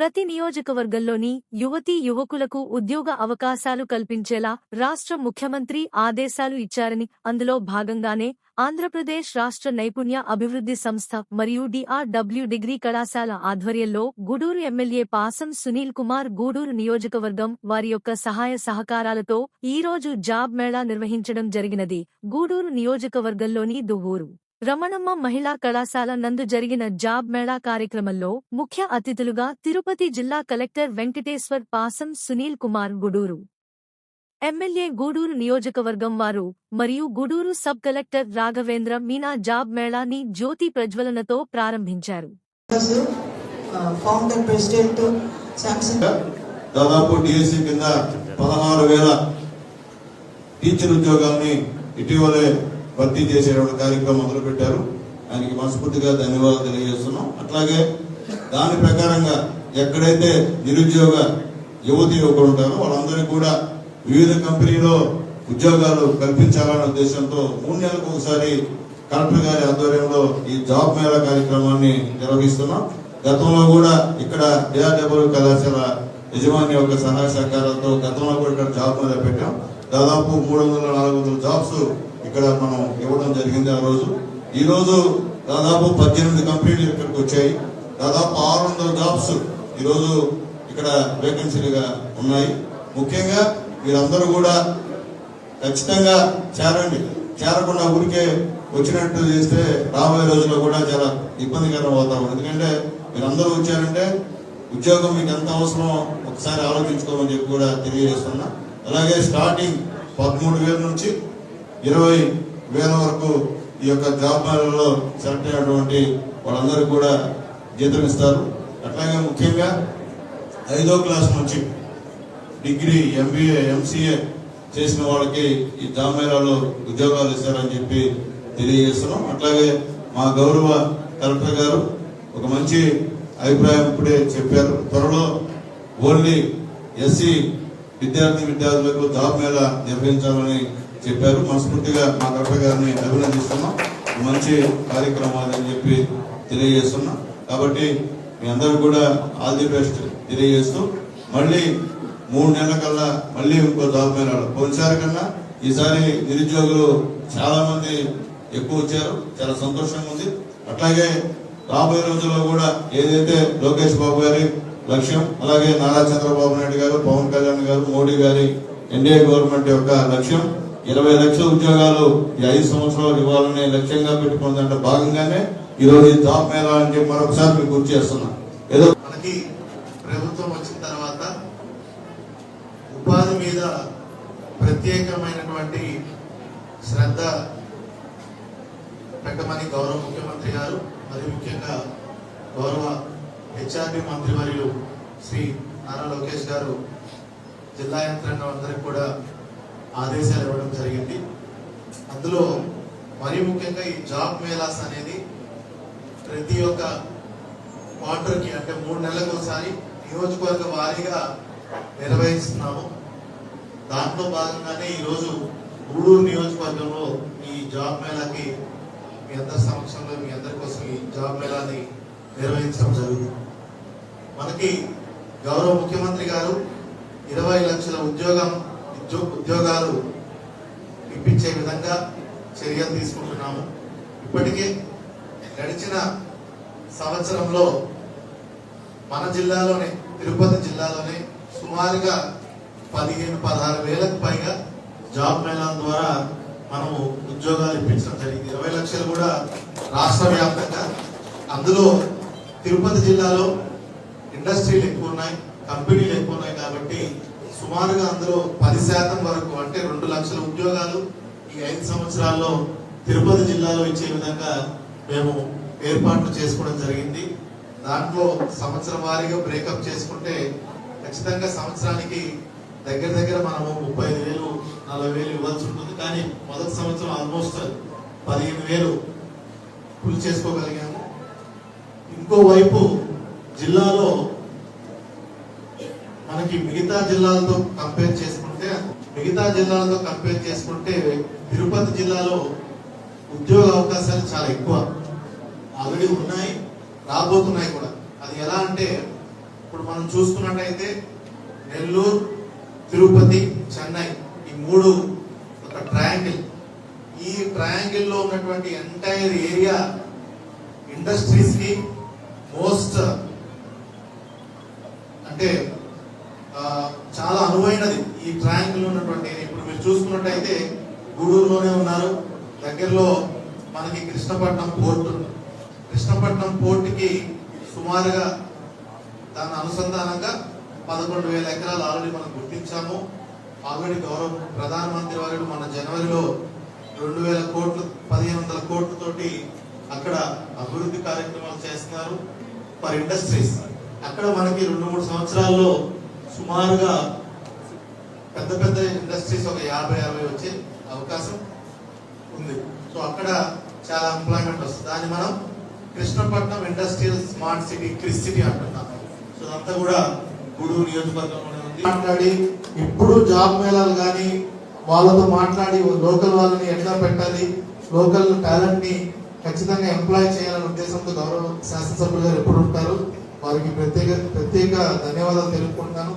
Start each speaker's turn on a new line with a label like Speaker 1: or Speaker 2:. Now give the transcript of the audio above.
Speaker 1: ప్రతి నియోజకవర్గంలోని యువతీ యువకులకు ఉద్యోగ అవకాశాలు కల్పించేలా రాష్ట్ర ముఖ్యమంత్రి ఆదేశాలు ఇచ్చారని అందులో భాగంగానే ఆంధ్రప్రదేశ్ రాష్ట్ర నైపుణ్య అభివృద్ధి సంస్థ మరియు డిఆర్డబ్ల్యూ డిగ్రీ కళాశాల ఆధ్వర్యంలో గూడూరు ఎమ్మెల్యే పాసం సునీల్ కుమార్ గూడూరు నియోజకవర్గం వారి యొక్క సహాయ సహకారాలతో ఈ రోజు జాబ్ మేళా నిర్వహించడం జరిగినది. గూడూరు నియోజకవర్గంలోని దువ్వూరు. రమణమ్మ మహిళా కళాశాల నందు జరిగిన జాబ్ మేళా కార్యక్రమంలో ముఖ్య అతిథులుగా తిరుపతి జిల్లా కలెక్టర్ వెంకటేశ్వర్ పాసం సునీల్ కుమార్ గుడూరు. ఎమ్మెల్యే గూడూరు నియోజకవర్గం వారు మరియు Gudur sub collector Raghavendra Meena job మేళాని జ్యోతి ప్రజ్వలనతో ప్రారంభించారు.
Speaker 2: దాదాపు డిఎస్సి కింద పదహారు వేల టీచర్ ఉద్యోగాల్ని ఇటీవలే భర్తీ చేసేటువంటి కార్యక్రమం మొదలు పెట్టారు ఆయనకి మనస్ఫూర్తిగా ధన్యవాదాలు తెలియజేస్తున్నాం. అట్లాగే దాని ప్రకారంగా ఎక్కడైతే నిరుద్యోగ యువతి యువకులు ఉంటారో వాళ్ళందరికీ కూడా వివిధ కంపెనీలో ఉద్యోగాలు కల్పించాలనే ఉద్దేశంతో మూడు నెలలకు ఒకసారి కలెక్టర్ గారి ఆధ్వర్యంలో ఈ జాబ్ మేళా కార్యక్రమాన్ని నిర్వహిస్తున్నాం. గతంలో కూడా ఇక్కడ డిఆర్డబ్ల్యూ కళాశాల యజమాని యొక్క సహాయ సహకారాలతో గతంలో కూడా ఇక్కడ జాబ్ మేళా పెట్టాం. దాదాపు మూడు వందల నాలుగు వందల జాబ్స్ ఇక్కడ మనం ఇవ్వడం జరిగింది ఆ రోజు. ఈ రోజు దాదాపు పద్దెనిమిది కంపెనీలు ఇక్కడికి వచ్చాయి. దాదాపు ఆరు వందల జాబ్స్ ఈరోజు ఇక్కడ వేకెన్సీలుగా ఉన్నాయి. ముఖ్యంగా మీరందరూ కూడా ఖచ్చితంగా చేరండి. చేరకుండా ఊరికే వచ్చినట్టు చేస్తే రాబోయే రోజుల్లో కూడా చాలా ఇబ్బందికరం అవుతాం ఎందుకంటే మీరందరూ వచ్చారంటే ఉద్యోగం మీకు ఎంత అవసరమో ఒకసారి ఆలోచించుకోమని చెప్పి కూడా తెలియజేస్తున్నా. అలాగే స్టార్టింగ్ పదమూడు వేల నుంచి ఇరవై వేల వరకు ఈ యొక్క జాబ్ మేళలో సెలెక్ట్ అయినటువంటి వాళ్ళందరూ కూడా జీతం ఇస్తారు. అట్లాగే ముఖ్యంగా ఐదో క్లాస్ నుంచి డిగ్రీ ఎంబీఏ ఎంసీఏ చేసిన వాళ్ళకి ఈ జాబ్ మేళాలో ఉద్యోగాలు ఇస్తారని చెప్పి తెలియజేస్తున్నాం. అట్లాగే మా గౌరవ కలెక్టర్ గారు ఒక మంచి అభిప్రాయం ఇప్పుడే చెప్పారు. త్వరలో ఓన్లీ ఎస్సీ విద్యార్థి విద్యార్థులకు జాబ్ మేళా నిర్వహించాలని చెప్పారు. మనస్ఫూర్తిగా మా కలెక్టర్ గారిని అభినందిస్తున్నాం మంచి కార్యక్రమాలు అని చెప్పి తెలియజేస్తున్నాం. కాబట్టి మీ అందరూ కూడా ఆల్ ది బెస్ట్ తెలియజేస్తూ మళ్ళీ మూడు నెలల కల్లా మళ్ళీ ఇంకో జాబ్ మేళాలు పోయినసారి కన్నా ఈసారి నిరుద్యోగులు చాలా మంది ఎక్కువ వచ్చారు. చాలా సంతోషంగా ఉంది. అట్లాగే రాబోయే రోజుల్లో కూడా ఏదైతే లోకేష్ బాబు గారి లక్ష్యం అలాగే నారా చంద్రబాబు నాయుడు గారు పవన్ కళ్యాణ్ గారు మోడీ గారి ఎన్డీఏ గవర్నమెంట్ యొక్క లక్ష్యం ఇరవై లక్షల ఉద్యోగాలు ఈ ఐదు సంవత్సరాలు ఇవ్వాలనే లక్ష్యంగా పెట్టుకున్న దాంట్లో భాగంగానే ఈరోజు ఈ జాబ్ మేళా అని చెప్పి మరొకసారి మీకు గుర్తు చేస్తున్నా. ఏదో
Speaker 3: మనకి ప్రభుత్వం వచ్చిన తర్వాత ఉపాధి మీద ప్రత్యేకమైనటువంటి శ్రద్ధ పెట్టమని గౌరవ ముఖ్యమంత్రి గారు మరి ముఖ్యంగా గౌరవ హెచ్ఆర్డి మంత్రి మరియు శ్రీ నారా లోకేష్ గారు జిల్లా యంత్రాంగం అందరికి కూడా ఆదేశాలు ఇవ్వడం జరిగింది. అందులో మరీ ముఖ్యంగా ఈ జాబ్ మేళాస్ అనేది ప్రతి ఒక్క క్వార్టర్కి అంటే మూడు నెలలకు ఒకసారి నియోజకవర్గ వారీగా నిర్వహిస్తున్నాము. దాంట్లో భాగంగానే ఈరోజు గూడూరు నియోజకవర్గంలో ఈ జాబ్ మేళాకి మీ అందరి సమక్షంలో మీ అందరి కోసం ఈ జాబ్ మేళాని నిర్వహించడం జరుగుతుంది. మనకి గౌరవ ముఖ్యమంత్రి గారు ఇరవై లక్షల ఉద్యోగం ఉద్యోగాలు ఇప్పించే విధంగా చర్యలు తీసుకుంటున్నాము. ఇప్పటికే గడిచిన సంవత్సరంలో మన జిల్లాలోనే తిరుపతి జిల్లాలోనే సుమారుగా పదిహేను పదహారు వేలకు పైగా జాబ్ మేళాల ద్వారా మనము ఉద్యోగాలు ఇప్పించడం జరిగింది. ఇరవై లక్షలు కూడా రాష్ట్ర వ్యాప్తంగా. అందులో తిరుపతి జిల్లాలో ఇండస్ట్రీలు ఎక్కువ ఉన్నాయి కంపెనీలు ఎక్కువ ఉన్నాయి కాబట్టి సుమారుగా అందులో పది శాతం వరకు అంటే రెండు లక్షల ఉద్యోగాలు ఈ ఐదు సంవత్సరాల్లో తిరుపతి జిల్లాలో ఇచ్చే విధంగా మేము ఏర్పాట్లు చేసుకోవడం జరిగింది. దాంట్లో సంవత్సరం వారీగా బ్రేకప్ చేసుకుంటే ఖచ్చితంగా సంవత్సరానికి దగ్గర దగ్గర మనము ముప్పై ఐదు వేలు నలభై వేలు ఇవ్వాల్సి ఉంటుంది. కానీ మొదటి సంవత్సరం ఆల్మోస్ట్ పదిహేను వేలు ఫుల్ చేసుకోగలిగాము. ఇంకోవైపు జిల్లాలో మనకి మిగతా జిల్లాలతో కంపేర్ చేసుకుంటే మిగతా జిల్లాలతో కంపేర్ చేసుకుంటే తిరుపతి జిల్లాలో ఉద్యోగ అవకాశాలు చాలా ఎక్కువ. ఆల్రెడీ ఉన్నాయి రాబోతున్నాయి కూడా. అది ఎలా అంటే ఇప్పుడు మనం చూసుకున్నట్టయితే నెల్లూరు తిరుపతి చెన్నై ఈ మూడు ఒక ట్రయాంగిల్ ఈ ట్రయాంగిల్లో ఉన్నటువంటి ఎంటైర్ ఏరియా ఇండస్ట్రీస్కి మోస్ట్ అంటే చాలా అనువైనది. ఈ ట్రయాంగిల్ ఉన్నటువంటి ఇప్పుడు మీరు చూసుకున్నట్టయితే గూడూరులోనే ఉన్నారు. దగ్గరలో మనకి కృష్ణపట్నం పోర్ట్ కృష్ణపట్నం పోర్టుకి సుమారుగా దాని అనుసంధానంగా పదకొండు వేల ఎకరాలు ఆల్రెడీ మనం గుర్తించాము. ఆల్రెడీ గౌరవ ప్రధానమంత్రి వారు మన జనవరిలో రెండు వేల కోట్లు పదిహేను వందల కోట్లతోటి అక్కడ అభివృద్ధి కార్యక్రమాలు చేస్తున్నారు. ఫర్ ఇండస్ట్రీస్ అక్కడ మనకి రెండు మూడు సంవత్సరాల్లో సుమారుగా పెద్ద పెద్ద ఇండస్ట్రీస్ ఒక యాభై అరవై వచ్చే అవకాశం ఉంది. సో అక్కడ చాలా ఎంప్లాయ్మెంట్ వస్తుంది. దాన్ని మనం Krishnapatnam industrial smart city Kris city అంటున్నాం. సో అదంతా కూడా గూడూరు నియోజకవర్గంలోనే ఉంది. మాట్లాడి ఇప్పుడు జాబ్ మేళాలు కానీ వాళ్ళతో మాట్లాడి లోకల్ వాళ్ళని ఎట్లా పెట్టాలి లోకల్ టాలెంట్ని ఖచ్చితంగా ఎంప్లాయ్ చేయాలనే ఉద్దేశంతో గౌరవ శాసనసభ్యులు గారు ఎప్పుడు ఉంటారు? వారికి ప్రత్యేక ప్రత్యేక ధన్యవాదాలు తెలుపుకుంటున్నాను.